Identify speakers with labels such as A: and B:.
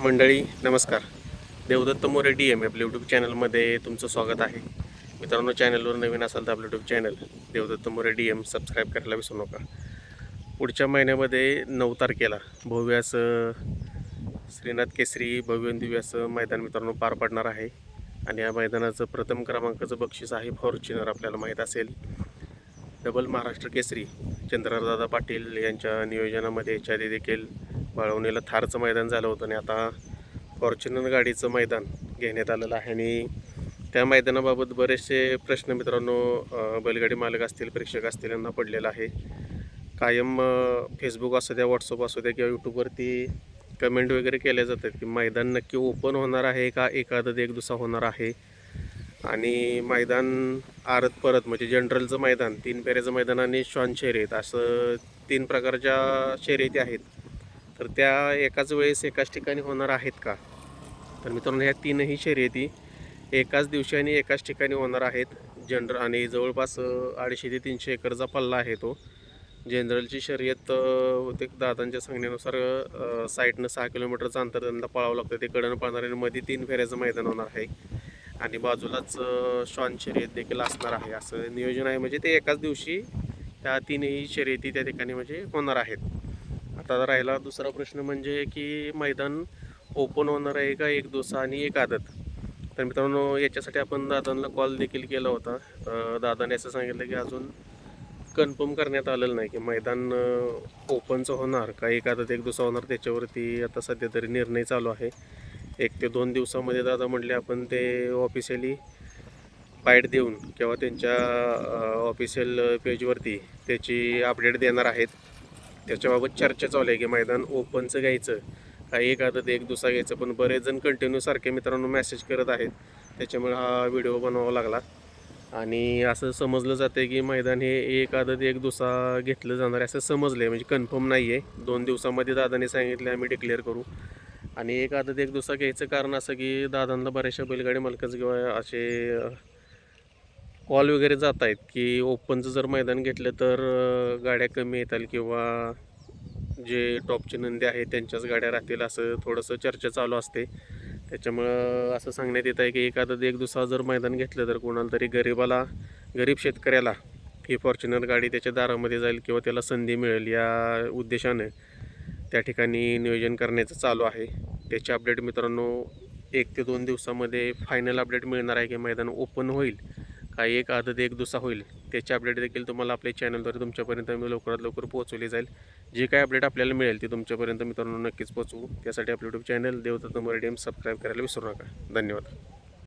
A: मंडळी नमस्कार. Devdatt More D M आपल्या यूट्यूब चॅनलमध्ये तुमचं स्वागत आहे. मित्रांनो चॅनलवर नवीन असाल तर आपलं YouTube channel Devdatta More D M subscribe करायला विसरू नका. पुढच्या महिन्यामध्ये नऊ तारखेला भव्य असं श्रीनाथ केसरी भव्य असं मैदान मित्रांनो पार पडणार आहे. आणि या मैदानाचं प्रथम क्रमांकाचं बक्षीस आहे फॉर्च्युनर आपल्याला माहीत असेल. डबल महाराष्ट्र केसरी चंद्रदादा पाटील यांच्या नियोजनामध्ये याच्या देखील बाळवणीला थारचं मैदान झालं होतं आणि आता फॉर्च्युनर गाडीचं मैदान घेण्यात आलेलं आहे. आणि त्या मैदानाबाबत बरेचसे प्रश्न मित्रांनो बैलगाडी मालक असतील प्रेक्षक असतील यांना पडलेला आहे. कायम फेसबुक असू द्या व्हॉट्सअप असू द्या किंवा यूट्यूबवरती कमेंट वगैरे केल्या जातात की मैदान नक्की ओपन होणार आहे का? एखादं एक दुसरा होणार आहे. आणि मैदान आरत परत म्हणजे जनरलचं मैदान तीन पेऱ्याचं मैदान आणि श्वान शर्यत असं तीन प्रकारच्या शर्यती आहेत. तर त्या एकाच वेळेस एकाच ठिकाणी होणार आहेत का? तर मित्रांनो ह्या तीनही शर्यती एकाच दिवशी आणि एकाच ठिकाणी होणार आहेत. जनरल आणि जवळपास अडीचशे ते तीनशे एकरचा पल्ला आहे तो. जनरलची शर्यत अं, होते दादांच्या सांगण्यानुसार साईडनं सहा किलोमीटरचं अंतर त्यांना पळावं लागतं. ते कडनं पळणार आणि मध्ये तीन फेऱ्याचं मैदान होणार आहे. आणि बाजूलाच श्वान शर्यत देखील असणार आहे. असं नियोजन आहे. म्हणजे ते एकाच दिवशी त्या तीनही शर्यती त्या ठिकाणी म्हणजे होणार आहेत. आता राहिला दुसरा प्रश्न म्हणजे की मैदान ओपन होणार आहे का एक दोसा आणि एक आदत? तर मित्रांनो याच्यासाठी आपण दादांना कॉल देखील केला होता. दादाने असं सांगितलं की अजून कन्फर्म करण्यात आलेलं नाही की मैदान ओपनचं होणार का एक आदत एक दुसरा होणार त्याच्यावरती आता सध्या तरी निर्णय चालू आहे. एक ते दोन दिवसामध्ये दादा म्हटले आपण ते ऑफिशियली बाईट देऊन किंवा त्यांच्या ऑफिशियल पेजवरती त्याची अपडेट देणार आहेत. त्याच्याबाबत चर्चा चालू आहे की मैदान ओपनचं घ्यायचं का एक आदत एक दुसरा घ्यायचं पण बरेच जण कंटिन्यू सारखे मित्रांनो मेसेज करत आहेत. त्याच्यामुळे हा व्हिडिओ बनवावा लागला. आणि असं समजलं जातं की मैदान हे एक आदत एक दुसरा घेतलं जाणार आहे असं समजलं आहे म्हणजे कन्फर्म नाही आहे दोन दिवसामध्ये दादाने सांगितले आम्ही डिक्लेअर करू. आणि एक आदत एक दुसरा घ्यायचं कारण असं की दादांना बऱ्याचशा बैलगाडी मालकच किंवा असे कॉल वगैरे जात आहेत की ओपनचं जर मैदान घेतलं तर गाड्या कमी येतील किंवा जे टॉपचे नंदी आहेत त्यांच्याच गाड्या राहतील असं थोडंसं चर्चा चालू असते. त्याच्यामुळं असं सांगण्यात येत आहे की एखादं एक दुसरा जर मैदान घेतलं तर कोणाला तरी गरिबाला गरीब शेतकऱ्याला ही फॉर्च्युनर गाडी त्याच्या दारामध्ये जाईल किंवा त्याला संधी मिळेल या उद्देशानं त्या ठिकाणी नियोजन करण्याचं चालू आहे. त्याचे अपडेट मित्रांनो एक ते दोन दिवसामध्ये फायनल अपडेट मिळणार आहे की मैदान ओपन होईल. काही एक आदत एक दिवसा होईल. त्याची अपडेट देखील तुम्हाला आपल्या चॅनलद्वारे तुमच्यापर्यंत मी लवकरात लवकर पोहोचवली जाईल. जे काय अपडेट आपल्याला मिळेल ते तुमच्यापर्यंत मित्रांनो नक्कीच पोहोचवू. त्यासाठी आपलं YouTube channel Devdatta Marathi subscribe करायला विसरू नका. धन्यवाद.